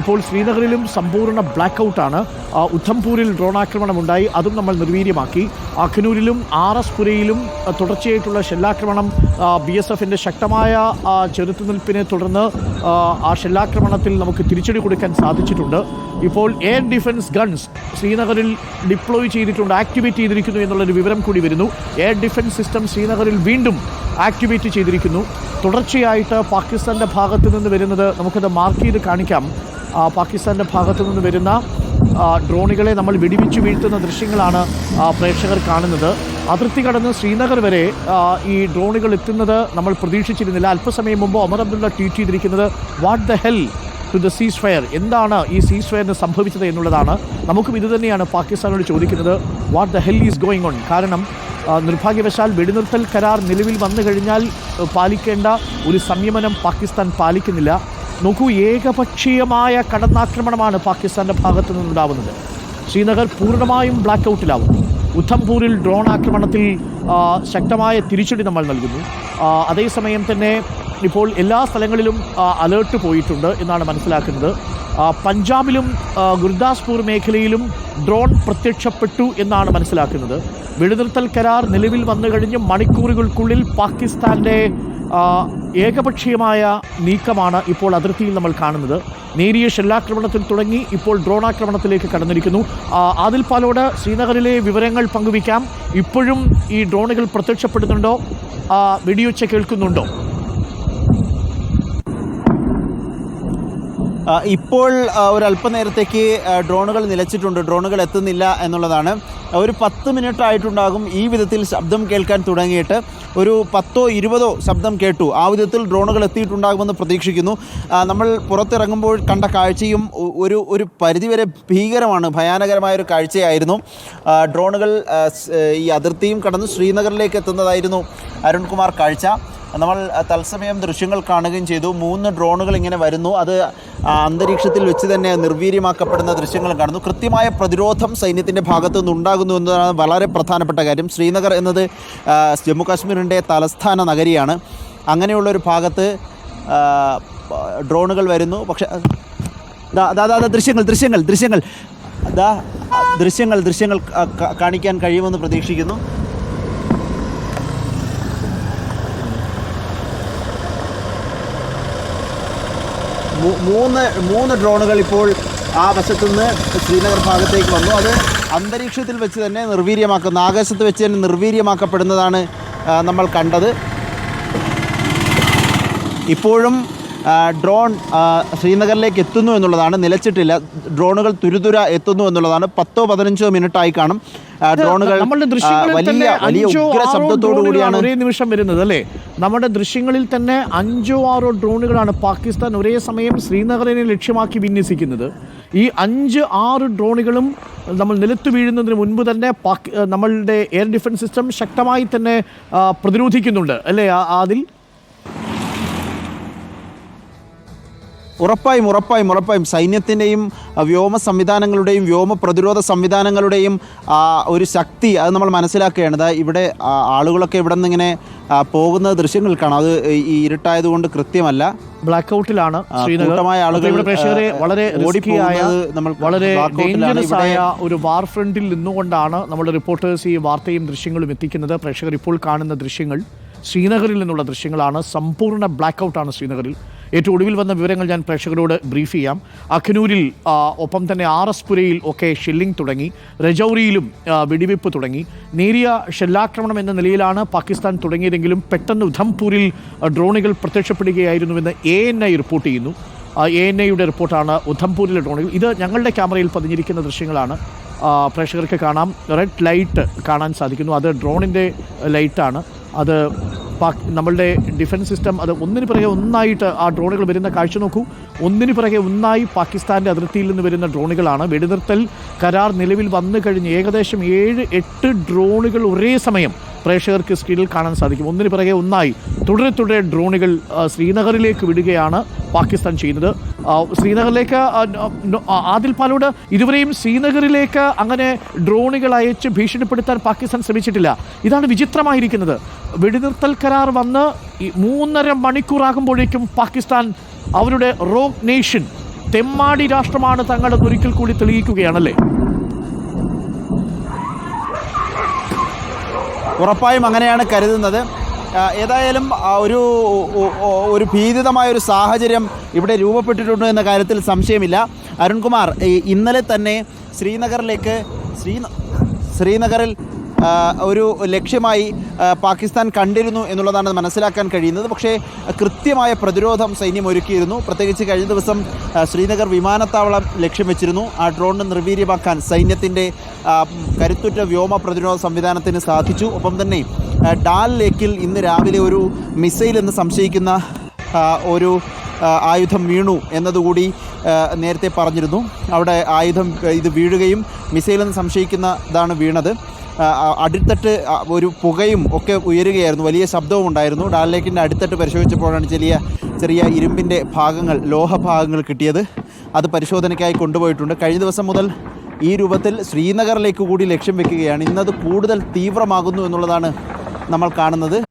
ഇപ്പോൾ ശ്രീനഗറിലും സമ്പൂർണ black ഔട്ടാണ് ഉധംപൂരിൽ drone ആക്രമണം ഉണ്ടായി അതും നമ്മൾ നിർവീര്യമാക്കി. അഖനൂരിലും ആർ എസ് പുരയിലും തുടർച്ചയായിട്ടുള്ള ഷെല്ലാക്രമണം ബി എസ് എഫിന്റെ ശക്തമായ ചെറുത്തുനിൽപ്പിനെ തുടർന്ന് ആ, ഷെല്ലാക്രമണത്തിൽ നമുക്ക് തിരിച്ചടി കൊടുക്കാൻ സാധിച്ചിട്ടുണ്ട്. ഇപ്പോൾ എയർ ഡിഫൻസ് ഗൺസ് ശ്രീനഗറിൽ ഡിപ്ലോയ് ചെയ്തിട്ടുണ്ട് ആക്ടിവേറ്റ് ചെയ്തിരിക്കുന്നു എന്നുള്ളൊരു വിവരം കൂടി വരുന്നു. എയർ ഡിഫൻസ് സിസ്റ്റം ശ്രീനഗറിൽ വീണ്ടും ആക്ടിവേറ്റ് ചെയ്തിരിക്കുന്നു. തുടർച്ചയായിട്ട് പാകിസ്ഥാന്റെ ഭാഗത്ത് നിന്ന് വരുന്നത് നമുക്കത് മാർക്ക് ചെയ്ത് കാണിക്കാം. പാകിസ്ഥാന്റെ ഭാഗത്തു നിന്ന് വരുന്ന ഡ്രോണുകളെ നമ്മൾ വെടിവെച്ച് വീഴ്ത്തുന്ന ദൃശ്യങ്ങളാണ് പ്രേക്ഷകർ കാണുന്നത്. അതിർത്തി കടന്ന് ശ്രീനഗർ വരെ ഈ ഡ്രോണുകൾ എത്തുന്നത് നമ്മൾ പ്രതീക്ഷിച്ചിരുന്നില്ല. അല്പസമയം മുമ്പ് ഒമർ അബ്ദുള്ള ട്വീറ്റ് ചെയ്തിരിക്കുന്നത് what the hell to the ceasefire എന്താണ് ഈ സീസ് ഫയറിന് സംഭവിച്ചത് എന്നുള്ളതാണ്. നമുക്കും ഇതുതന്നെയാണ് പാകിസ്ഥാനോട് ചോദിക്കുന്നത് what the hell is going on കാരണം നിർഭാഗ്യവശാൽ വെടിനിർത്തൽ കരാർ നിലവിൽ വന്നു കഴിഞ്ഞാൽ പാലിക്കേണ്ട ഒരു സംയമനം പാകിസ്ഥാൻ പാലിക്കുന്നില്ല. നോക്കൂ ഏകപക്ഷീയമായ കടന്നാക്രമണമാണ് പാകിസ്ഥാന്റെ ഭാഗത്തു നിന്നുണ്ടാവുന്നത്. ശ്രീനഗർ പൂർണമായും ബ്ലാക്ക് ഔട്ടിലാവും ഉധംപൂരിൽ ഡ്രോൺ ആക്രമണത്തിൽ ശക്തമായ തിരിച്ചടി നമ്മൾ നൽകുന്നു. അതേസമയം തന്നെ ഇപ്പോൾ എല്ലാ സ്ഥലങ്ങളിലും അലേർട്ട് പോയിട്ടുണ്ട് എന്നാണ് മനസ്സിലാക്കുന്നത്. പഞ്ചാബിലും ഗുരുദാസ്പൂർ മേഖലയിലും ഡ്രോൺ പ്രത്യക്ഷപ്പെട്ടു എന്നാണ് മനസ്സിലാക്കുന്നത്. വെടിനിർത്തൽ കരാർ നിലവിൽ വന്നു കഴിഞ്ഞ് മണിക്കൂറുകൾക്കുള്ളിൽ പാകിസ്ഥാന്റെ ഏകപക്ഷീയമായ നീക്കമാണ് ഇപ്പോൾ അതിർത്തിയിൽ നമ്മൾ കാണുന്നത്. നേരിയ ഷെല്ലാക്രമണത്തിൽ തുടങ്ങി ഇപ്പോൾ ഡ്രോൺ ആക്രമണത്തിലേക്ക് കടന്നിരിക്കുന്നു ആദിൽ പാലോട് ശ്രീനഗറിലെ വിവരങ്ങൾ പങ്കുവയ്ക്കാം. ഇപ്പോഴും ഈ ഡ്രോണുകൾ പ്രത്യക്ഷപ്പെടുന്നുണ്ടോ? വെടിയൊച്ച കേൾക്കുന്നുണ്ടോ? ഇപ്പോൾ ഒരല്പനേരത്തേക്ക് ഡ്രോണുകൾ നിലച്ചിട്ടുണ്ട്. ഡ്രോണുകൾ എത്തുന്നില്ല എന്നുള്ളതാണ്. ഒരു പത്ത് മിനിറ്റ് ആയിട്ടുണ്ടാകും ഈ വിധത്തിൽ ശബ്ദം കേൾക്കാൻ തുടങ്ങിയിട്ട്. ഒരു പത്തോ ഇരുപതോ ശബ്ദം കേട്ടു. ആ വിധത്തിൽ ഡ്രോണുകൾ എത്തിയിട്ടുണ്ടാകുമെന്ന് പ്രതീക്ഷിക്കുന്നു. നമ്മൾ പുറത്തിറങ്ങുമ്പോൾ കണ്ട കാഴ്ചയും ഒരു ഒരു പരിധിവരെ ഭീകരമാണ് ഭയാനകരമായ ഒരു കാഴ്ചയായിരുന്നു. ഡ്രോണുകൾ ഈ അതിർത്തിയും കടന്ന് ശ്രീനഗറിലേക്ക് എത്തുന്നതായിരുന്നു അരുൺകുമാർ കാഴ്ച. നമ്മൾ തത്സമയം ദൃശ്യങ്ങൾ കാണുകയും ചെയ്തു. മൂന്ന് ഡ്രോണുകൾ ഇങ്ങനെ വരുന്നു. അത് അന്തരീക്ഷത്തിൽ വെച്ച് തന്നെ നിർവീര്യമാക്കപ്പെടുന്ന ദൃശ്യങ്ങൾ കാണുന്നു. കൃത്യമായ പ്രതിരോധം സൈന്യത്തിന്റെ ഭാഗത്തു നിന്നുണ്ടാകുന്നു എന്നതാണ് വളരെ പ്രധാനപ്പെട്ട കാര്യം. ശ്രീനഗർ എന്നത് ജമ്മുകാശ്മീരിന്റെ ജമ്മു കാശ്മീരിന്റെ തലസ്ഥാന നഗരിയാണ്. അങ്ങനെയുള്ളൊരു ഭാഗത്ത് ഡ്രോണുകൾ വരുന്നു. പക്ഷേ ദാ ദൃശ്യങ്ങൾ ദൃശ്യങ്ങൾ ദൃശ്യങ്ങൾ. ദാ ദൃശ്യങ്ങൾ ദൃശ്യങ്ങൾ കാണിക്കാൻ കഴിയുമെന്ന് പ്രതീക്ഷിക്കുന്നു. മൂന്ന് മൂന്ന് ഡ്രോണുകൾ ഇപ്പോൾ ആ വശത്തുനിന്ന് ശ്രീനഗർ ഭാഗത്തേക്ക് വന്നു. അത് അന്തരീക്ഷത്തിൽ വെച്ച് തന്നെ നിർവീര്യമാക്കുന്ന ആകാശത്ത് വെച്ച് തന്നെ നിർവീര്യമാക്കപ്പെടുന്നതാണ് നമ്മൾ കണ്ടത്. ഇപ്പോഴും ഡ്രോൺ ശ്രീനഗറിലേക്ക് എത്തുന്നു എന്നുള്ളതാണ്. നിലച്ചിട്ടില്ല. ഡ്രോണുകൾ തുരുതുര എത്തുന്നു എന്നുള്ളതാണ്. പത്തോ പതിനഞ്ചോ മിനിറ്റായി കാണും. ഡ്രോണുകൾ വലിയ വലിയ ഉഗ്ര ശബ്ദത്തോടു കൂടിയാണ് ഒരേ നിമിഷം വരുന്നത് അല്ലേ? നമ്മുടെ ദൃശ്യങ്ങളിൽ തന്നെ അഞ്ചോ ആറോ ഡ്രോണുകളാണ് പാകിസ്ഥാൻ ഒരേ സമയം ശ്രീനഗറിനെ ലക്ഷ്യമാക്കി വിന്യസിക്കുന്നത്. ഈ അഞ്ച് ആറ് ഡ്രോണുകളും നമ്മൾ നിലത്ത് വീഴുന്നതിന് മുൻപ് തന്നെ പാക് നമ്മളുടെ എയർ ഡിഫൻസ് സിസ്റ്റം ശക്തമായി തന്നെ പ്രതിരോധിക്കുന്നുണ്ട് അല്ലേ? അതിൽ ഉറപ്പായും ഉറപ്പായും ഉറപ്പായും സൈന്യത്തിന്റെയും വ്യോമ സംവിധാനങ്ങളുടെയും വ്യോമ പ്രതിരോധ സംവിധാനങ്ങളുടെയും ഒരു ശക്തി അത് നമ്മൾ മനസ്സിലാക്കുകയാണ്. ഇവിടെ ആളുകളൊക്കെ ഇവിടെ നിന്ന് ഇങ്ങനെ പോകുന്ന ദൃശ്യങ്ങൾ കാണാം. അത് ഈ ഇരുട്ടായതുകൊണ്ട് കൃത്യമല്ല. ബ്ലാക്ക് ഔട്ടിലാണ് കൂട്ടമായ ആളുകൾ, പ്രേക്ഷകരെ വളരെ നമ്മൾ വളരെ ഡേഞ്ചറസ് ആയ ഒരു വാർ ഫ്രണ്ടിൽ നിന്നുകൊണ്ടാണ് നമ്മുടെ റിപ്പോർട്ടേഴ്സ് ഈ വാർത്തയും ദൃശ്യങ്ങളും എത്തിക്കുന്നത്. പ്രേക്ഷകർ ഇപ്പോൾ കാണുന്ന ദൃശ്യങ്ങൾ ശ്രീനഗറിൽ നിന്നുള്ള ദൃശ്യങ്ങളാണ്. സമ്പൂർണ ബ്ലാക്ക് ഔട്ടാണ് ശ്രീനഗറിൽ. ഏറ്റവും ഒടുവിൽ വന്ന വിവരങ്ങൾ ഞാൻ പ്രേക്ഷകരോട് ബ്രീഫ് ചെയ്യാം. അഖനൂരിൽ ഒപ്പം തന്നെ ആർ എസ് പുരയിൽ ഒക്കെ ഷെല്ലിംഗ് തുടങ്ങി. രജൌരിയിലും വെടിവെപ്പ് തുടങ്ങി. നേരിയ ഷെല്ലാക്രമണം എന്ന നിലയിലാണ് പാകിസ്ഥാൻ തുടങ്ങിയതെങ്കിലും പെട്ടെന്ന് ഉധംപൂരിൽ ഡ്രോണുകൾ പ്രത്യക്ഷപ്പെടുകയായിരുന്നുവെന്ന് എ എൻ ഐ റിപ്പോർട്ട് ചെയ്യുന്നു. എ എൻ ഐയുടെ റിപ്പോർട്ടാണ് ഉധംപൂരിലെ ഡ്രോണുകൾ. ഇത് ഞങ്ങളുടെ ക്യാമറയിൽ പതിഞ്ഞിരിക്കുന്ന ദൃശ്യങ്ങളാണ്. പ്രേക്ഷകർക്ക് കാണാം. റെഡ് ലൈറ്റ് കാണാൻ സാധിക്കുന്നു. അത് ഡ്രോണിന്റെ ലൈറ്റാണ് അത് നമ്മളുടെ ഡിഫൻസ് സിസ്റ്റം അത് ഒന്നിന് പിറകെ ഒന്നായിട്ട് ആ ഡ്രോണുകൾ വരുന്ന കാഴ്ച നോക്കൂ. ഒന്നിന് പിറകെ ഒന്നായി പാകിസ്ഥാന്റെ അതിർത്തിയിൽ നിന്ന് വരുന്ന ഡ്രോണുകളാണ് വെടിനിർത്തൽ കരാർ നിലവിൽ വന്നു കഴിഞ്ഞ് ഏകദേശം ഏഴ് എട്ട് ഡ്രോണുകൾ ഒരേ സമയം പ്രേക്ഷകർക്ക് സ്ക്രീനിൽ കാണാൻ സാധിക്കും. ഒന്നിന് പിറകെ ഒന്നായി തുടരെ തുടരെ ഡ്രോണുകൾ ശ്രീനഗറിലേക്ക് വിടുകയാണ് പാകിസ്ഥാൻ ചെയ്യുന്നത്. ശ്രീനഗറിലേക്ക് ആദിൽ പാലോട് ഇതുവരെയും ശ്രീനഗറിലേക്ക് അങ്ങനെ ഡ്രോണുകൾ അയച്ച് ഭീഷണിപ്പെടുത്താൻ പാകിസ്ഥാൻ ശ്രമിച്ചിട്ടില്ല. ഇതാണ് വിചിത്രമായിരിക്കുന്നത്. വെടിനിർത്തൽ കരാർ വന്ന് ഈ മൂന്നര മണിക്കൂറാകുമ്പോഴേക്കും പാകിസ്ഥാൻ അവരുടെ റോക്ക് നേഷൻ തെമ്മാടി രാഷ്ട്രമാണ് തങ്ങളെന്ന് ഒരിക്കൽ കൂടി തെളിയിക്കുകയാണല്ലേ? ഉറപ്പായും അങ്ങനെയാണ് കരുതുന്നത്. ഏതായാലും ഒരു ഒരു ഭീതിതമായ ഒരു സാഹചര്യം ഇവിടെ രൂപപ്പെട്ടിട്ടുണ്ട് എന്ന കാര്യത്തിൽ സംശയമില്ല. അരുൺകുമാർ ഇന്നലെ തന്നെ ശ്രീനഗറിലേക്ക് ശ്രീ ശ്രീനഗറിൽ ഒരു ലക്ഷ്യമായി പാകിസ്ഥാൻ കണ്ടിരുന്നു എന്നുള്ളതാണ് മനസ്സിലാക്കാൻ കഴിയുന്നത്. പക്ഷേ കൃത്യമായ പ്രതിരോധം സൈന്യം ഒരുക്കിയിരുന്നു. പ്രത്യേകിച്ച് കഴിഞ്ഞ ദിവസം ശ്രീനഗർ വിമാനത്താവളം ലക്ഷ്യം വെച്ചിരുന്നു. ആ ഡ്രോണിനെ നിർവീര്യമാക്കാൻ സൈന്യത്തിന്റെ കരുത്തുറ്റ വ്യോമ പ്രതിരോധ സംവിധാനത്തിന് സാധിച്ചു. ഒപ്പം തന്നെ ഡാൽ ലേക്കിൽ ഇന്ന് രാവിലെ ഒരു മിസൈൽ എന്ന് സംശയിക്കുന്ന ഒരു ആയുധം വീണു എന്നതുകൂടി നേരത്തെ പറഞ്ഞിരുന്നു. അവിടെ ആയുധം ഇത് വീഴുകയും മിസൈലെന്ന് സംശയിക്കുന്നതാണ് വീണത്. അടിത്തട്ട് ഒരു പുകയും ഒക്കെ ഉയരുകയായിരുന്നു. വലിയ ശബ്ദവും ഉണ്ടായിരുന്നു. ഡാൽ ലേക്കിന്റെ അടിത്തട്ട് പരിശോധിച്ചപ്പോഴാണ് ചെറിയ ചെറിയ ഇരുമ്പിന്റെ ഭാഗങ്ങൾ ലോഹഭാഗങ്ങൾ കിട്ടിയത്. അത് പരിശോധനയ്ക്കായി കൊണ്ടുപോയിട്ടുണ്ട്. കഴിഞ്ഞ ദിവസം മുതൽ ഈ രൂപത്തിൽ ശ്രീനഗറിലേക്ക് കൂടി ലക്ഷ്യം വെക്കുകയാണ്. ഇന്നത് കൂടുതൽ തീവ്രമാകുന്നു എന്നുള്ളതാണ് നമ്മൾ കാണുന്നത്.